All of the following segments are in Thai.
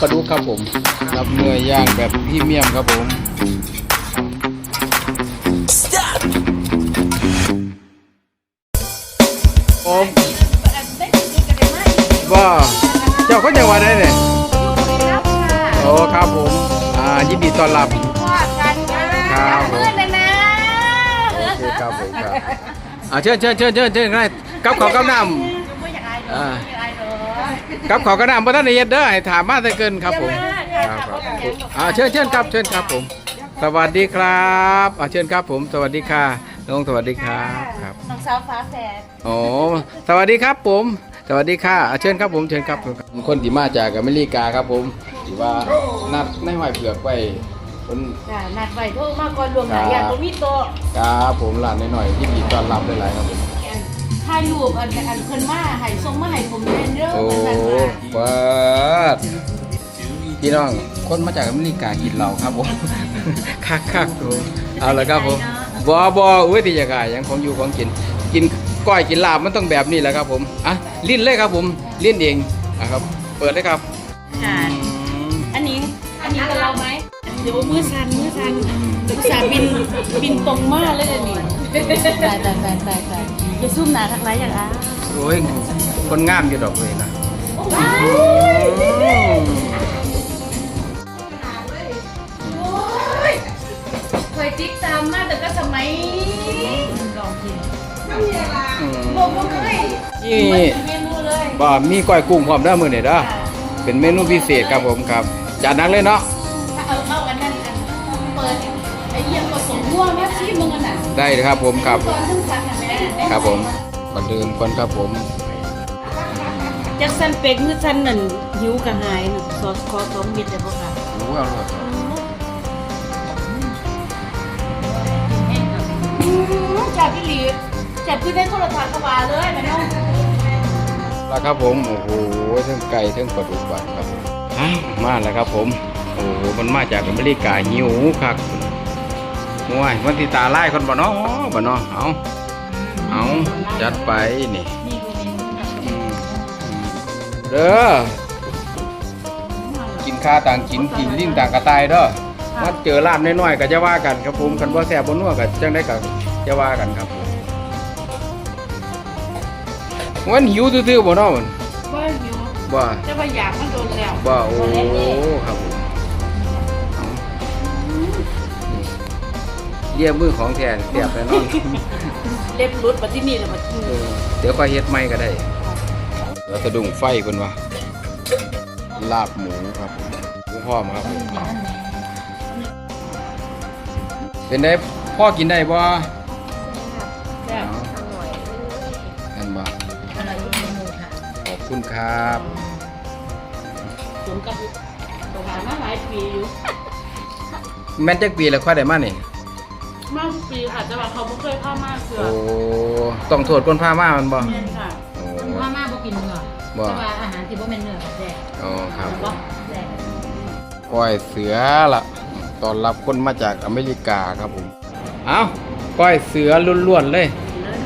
ปลาดุกครับผมรับเนื้อย่างแบบพรีเมียมครับผมผมว่าเจ้าเขาจะว่าได้เนี่ยโอ้ครับผมอ่ายินดีต้อนรับครับผมโอเคครับผมครับอ่าเชิญเชิญเชิญเชิญเชิญได้กับขาวกับน้ำ อ่ากับขาวกับน้ำพระท่านในเย็ดเด้อให้ถามมาแต่เกินครับผมครับครับอ่าเชิญเชิญครับเชิญครับผม สวัสดีครับอ่าเชิญครับผม สวัสดีค่ะน้องสวัสดีครับครับน้องสาวฟ้าแฝดโอ้สวัสดีครับผม สวัสดีค่ะอ่าเชิญครับผมเชิญครับคนที่มาจากอเมริกาครับผมที่ว่านัดในห้อยเผือกไปคนจ้ะนัดไว้โทรมาก่อนรวมหลายครับอย่างบ่มีโต๊ะครับผมหลานหน่อยๆยินดีต้อนรับหลายๆครับผมอัน ถ่ายรูปอันอันเพิ่นมาให้ส่งมาให้ผมเล่นเด้อโอ้เพิ่นสั่งมาเปิดพี่น้อง คนมาจากอเมริกากินเหล้าครับผม คักคักๆดูเอาละครับผมบอบออุ้ยที่จะกายยังของอยู่ของกิน กินก้อยกินลาบมันต้องแบบนี้แหละครับผมอะลิ้นเลยครับผมลิ้นเองอะครับ เปิดเลยครับค่ะ อันนี้อันนี้กับเราไหมเดี๋ยวมือสั่นมือสั่นอุตส่าห์บินบินตรงมาเลยอันนี่ตายตายตายตายตาย อย่าซุ่มหนาทักไรอย่างอะโอ้ยคนงามอยู่ดอกเลยนะอืมเคยติ๊กตามมาแต่ก็สมัยลองกินอืมบอกบ่เคยนี่เมนูเลยบ่ มีก้อยกุ้งพร้อมเด้อมื้อนี้เด้อเป็นเมนูพิเศษครับผมครับจัดหนักเลยเนาะถ้าเอาเอาอันนั้นอันเปิดไอ้เยี่ยมผสมม่วงแม่ชี้มึงอันน่ะได้เลยครับผมครับตอนทั้งสันน่ะแม่ ครับผมก่อนเดิมก่อนครับผมจักสันเป็กมือสันนั่นหิวกระหายน่ะซอสคอสองเม็ดเลยพ่อค่ะรู้เอาเลยอืมจับพี่หลีจับพี่ได้โทรศัพท์กระบาเลยแม่น้องแล้วครับผมโอ้โหทั้งไก่ทั้งปลาดุกบัดครับอ้าวมาแล้วครับผมโอ้โหมันมาจากอเมริกาหิวคักโอ้ยมันติตาไล่คนบ่เนาะบ่เนาะเอา เอาจัดไปนี่นี่คือเมนูอืมอืมเด้อกินข้าต่างกินกินลิ้นต่างกระต่ายเด้อมาเจอร้านน้อยๆก็จะว่ากันครับผมกันบ่แซ่บบ่นัวก็จังได้ก็จะว่ากันครับผมมันหิวซื่อๆบ่เนาะมันว่าหิวบ่แต่ว่าอยากมันโดนแล้วบ่โอ้ครับผม เรียกมือของแทนเสียบแน่นอน เล็บรุดมาที่นี่แล้วมาที่เอนี่อเดี๋ยวค่อยเฮ็ดใหม่ก็ได้แล้วสะดุ้งไฟเพิ่นว่าลาบหมูครับผมหมูหอมครับผมเป็นได้พ่อกินได้บ่แซ่บนั่นบ่อร่อยทุกเมนูค่ะขอบคุณครับสมกับตัวหามาหลายปีอยู่แม่นจักปีแล้วค่อยได้มานี่ มากปีค่ะแต่ว่าเขาไม่เคยเข้ามาเสือโอ้ต้องโทษคนพามามันบ่เงินค่ะโอ้มาม่าบ่กินเนื้อบ่แต่ว่าอาหารที่บ่แม่นเนื้อก็แซ่บอ๋อครับบ่แซ่บก้อยเสือละตอนรับคนมาจากอเมริกาครับผม เอาก้อยเสือล้วนๆเลย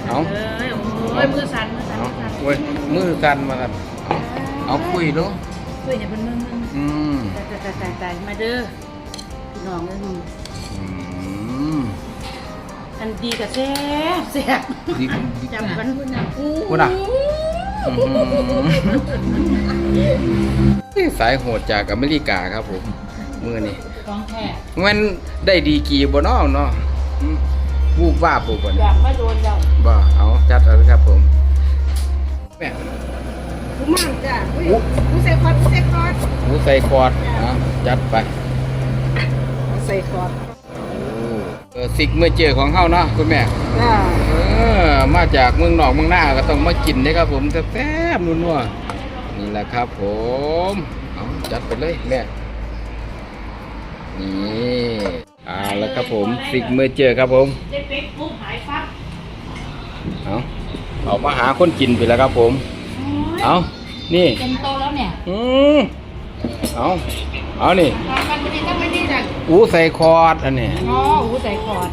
เอาเอ้ยโอ้ยมือสั่นมือสั่นเอามือสั่นโอ้ยมือกันมากันเอาเอาคุยดูช่วยอย่าเป็นมึงมึงอืมตายตายตายตายมาเด้อพี่น้องเอ้ยมึงอืม อันดีกับแซ่บแซ่บดีดีจำกันพุ่นนะพุ่นน่ะอื้อหือสายโหดจากอเมริกาครับผมมือนี่ของแท้มันได้ดีกี่บ่เนาะเนาะอืมวูบวาบบ่บ่อเนี่ยยากมาโดนเราบ่เอาจัดเอาเลยครับผมแม่ผู้มั่งจ้ะผู้ผู้ใส่คอดผู้ใส่คอดหมูใส่คอร์ดนะจัดไปใส่คอด เออสิกเมื่อเจอของเฮาเนาะคุณแม่จ้าเออมาจากเมืองนอกเมืองหน้าก็ต้องมากินนะครับผมแซ่บๆนัวๆนี่แหละครับ ผมเอาจัดไปเลยแม่นี่เอาแล้วครับผมสิกเมื่อเจอครับผมได้เป๊กปุ๊บหายฟับเอาเอามาหาคนกินไปแล้วครับผม เอานี่เต็มโตแล้วเนี่ยอืม เอาเอานี่ทำกันไม่ดีก็ไม่ดีจ้ะอูใส่คอร์ดอันนี้อ๋อหูใส่คอด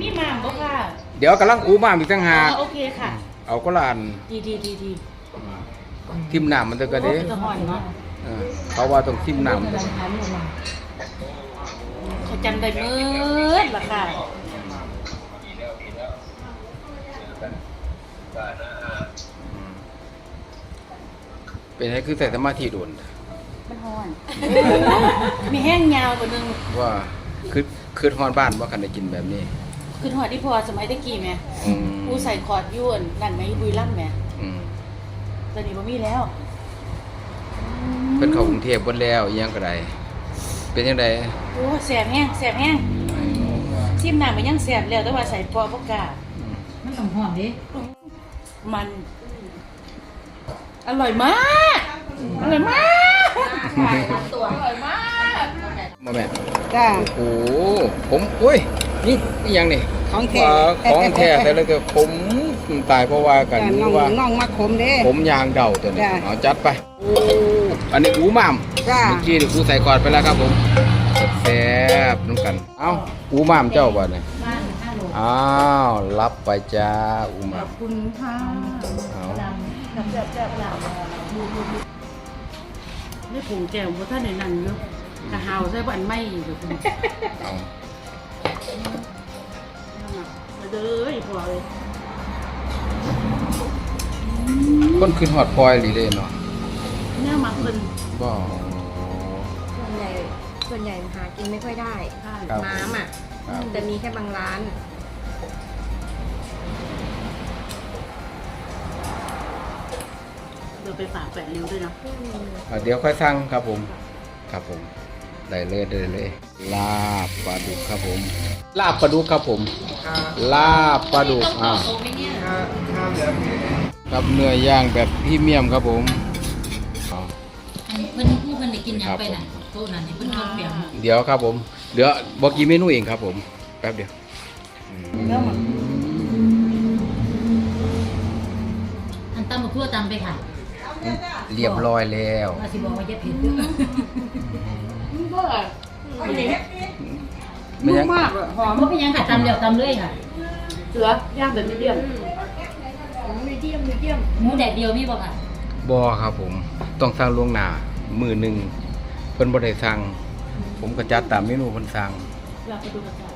นี่มาบ่ค่ะเดี๋ยวกำลังอูมาอีกตั้งหากโอเคค่ะ เอาก็ลานดีดีดีดีทิมหนามมันจะกระเด้จะหอยเนาะอเออเขาว่าต้องชิมน้ำกำลังทำอยู่มาเขาจำได้เมื่อละค่ะเป็นให้คือใส่สมาธิโดน มันฮ้อน มีแห้งยาวกว่านึงว่าคือคือฮอนบ้านว่ากันได้กินแบบนี้ คือหอดที่พอสมัยตะกี้แม่อืมกูใส่คอร์ดยวนนั่นไหมบุยล่ำแม่อืมตอนนี้บ่มีแล้วเพิ่นเข้ากรุงเทพเบิดแล้วอีหยังก็ได้เป็นจังไดโอ้แสบแห้งแสบแห้งชิมน้ำมันยังแสบแล้วแต่ว่าใส่ปอบ่กล้า มันต้องหอมดิมัน อร่อยมาก อร่อยมาก อร่อยมากบ่แม่นจ้า โอ้โหผมอุ้ยนี่อีหยังนี่ของแท้ว่าของแท้แต่แล้วก็ผมตายเพราะว่ากันจ้าหน้รือองว่า น้องมาขมเด้ ผมยางเดาตัวนี้จ้ะ เอาจัดไปโอ้อันนี้อูหม่ำจ้า เมื่อกี้นี่กูใส่ก่อนไปแล้วครับผมแซ่บๆน้ำกัน เอ้าอูหม่ำเจ้าบ่เนี่ยบ้านห้าโลอ้าวรับไปจ้าอูหม่คุณค่ะำเอาดำดำแซ่บๆหลั งนี่ผงแจ่วบ่ท่านในนั้นอยู่กะหาวใส่บ่อันไม่อยู่คุณเอามาเด้ออีพอเลยคนขึ้นฮอดพลอยหรือเลยเนาะเนี่ยมาเพิ่นบ่ส่วนใหญ่ส่วนใหญ่หากินไม่ค่อยได้ ครับ น้ำอะ ครับ จะมีแค่บางร้าน เดี๋ยวไปฝากแปดริ้วด้วยนะอะเดี๋ยวค่อยสั่งครับผม ครับผม ได้เลยได้เลย ลาบปลาดุกครับผม ลาบปลาดุกครับผม ลาบปลาดุกอ่าครับเนื้อย่างแบบพรีเมียมครับผมเอาอันเพิ่นผู้เพิ่นได้กินหยังไปน่ะโต๊ะนั้นนี่เพิ่นทอดเปียกเดี๋ยวครับผม เดี๋ยวบอกกี่เมนูเองครับผม แป๊บเดียวอืมอันตำบักทั่วตำไปค่ะ เรียบร้อยแล้วว่าสิบอกว่าอย่าเผ็ดเด้อก็อันนี้ไม่ยังมากเลยหอมบ่เป็นหยังค่ะตำแล้วตำเลยค่ะ เสือย่างแบบมีเดียมหมูแดดเดียวมีบ่ค่ะบอครับผม ต้องสั่งล่วงหน้ามือหนึ่งเพิ่นบ่ได้สั่งผมก็จัดตามเมนูเพิ่นสั่งอยากไปดูกระจาย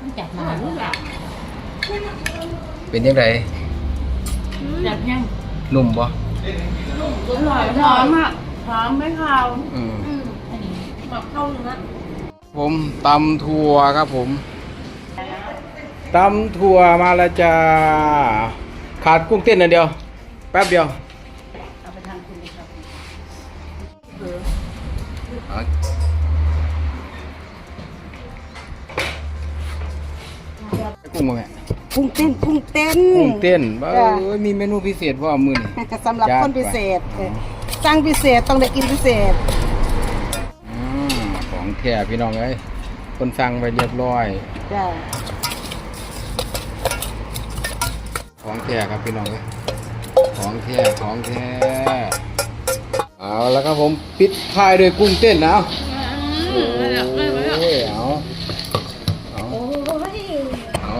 มันจัดมาลูกเป็นยังไง อยากยังนุ่มบ่อร่อยหอมอะหอมไม่ขาวอืมอันนี้แบบเข้าเนื้อผมตำถั่วครับผมตำถั่วมาแล้วจ้าขาดกุ้งเต้นอันเดียว แป๊บเดียวเอาไปทานคุณครับเอากุ้งมาแม่ พุ่งเต้นพุ่งเต้น กุ้งเต้นเอจ้ะอมีเมนูพิเศษว่ามื้อนี้สำหรับจัดคนพิเศษไปเออสั่งพิเศษต้องได้กินพิเศษ อืมของแท้พี่น้องเอ้ยคนสั่งไปเรียบร้อย จ้า ของแท้ครับพี่น้องเอ้ยของแท้ของแท้เอาแล้วครับผมปิดท้ายด้วยกุ้งเต้นนะโอ้ยเอาเอา โอ้ย เอา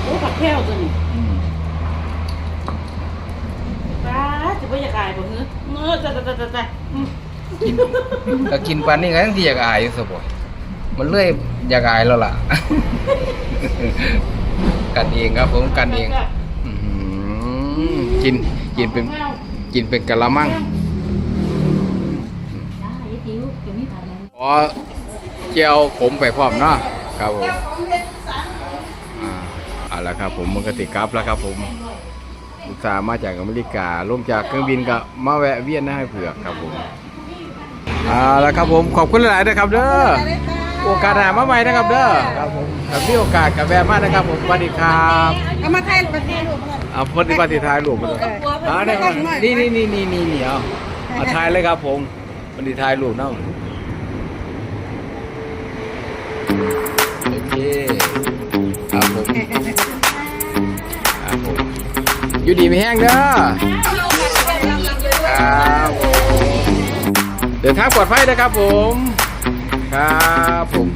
โอ้ผักแก้วตัวนี้อืมป้าจะไม่อยากอายบ่เนื้อเนื้อจ้ะจ้ะจ้ะจ้ะจ้ะอืมกินก็กินปันนี่ก็ยังที่อยากอายอยู่สบอยมันเลื่อยอยากอายแล้วล่ะ กันเองครับผมกันเองอื้อหือกินกินเป็นกินเป็นกะละมังจ้าอีติ๋วเดี๋ยวมีผัดแล้วขอเจียวผมไปพร้อมเนาะครับผมอ่า เอาละครับผมมันก็ติกลับแล้วครับผมอุตส่าห์มาจากอเมริกาลงจากเครื่องบินก็มาแวะเวียนให้เผือกครับผมเอาละครับผมขอบคุณหลายๆนะครับเด้อโอกาสหน้ามาใหม่นะครับเด้อครับผมถ้ามีโอกาสกับแวะมานะครับผมสวัสดีครับเอามาไทยประเทศลูกเอาพอดีปฏิทายหลวงมาเลยเอาได้ครับนี่นี่นี่นี่นี่นี่เอาเอาทายเลยครับผมปฏิทายหลวงเนาะโอเค ครับผมอยู่ดีไม่แห้งเด้อครับผมเดินทางปลอดภัยนะครับผม ครับผม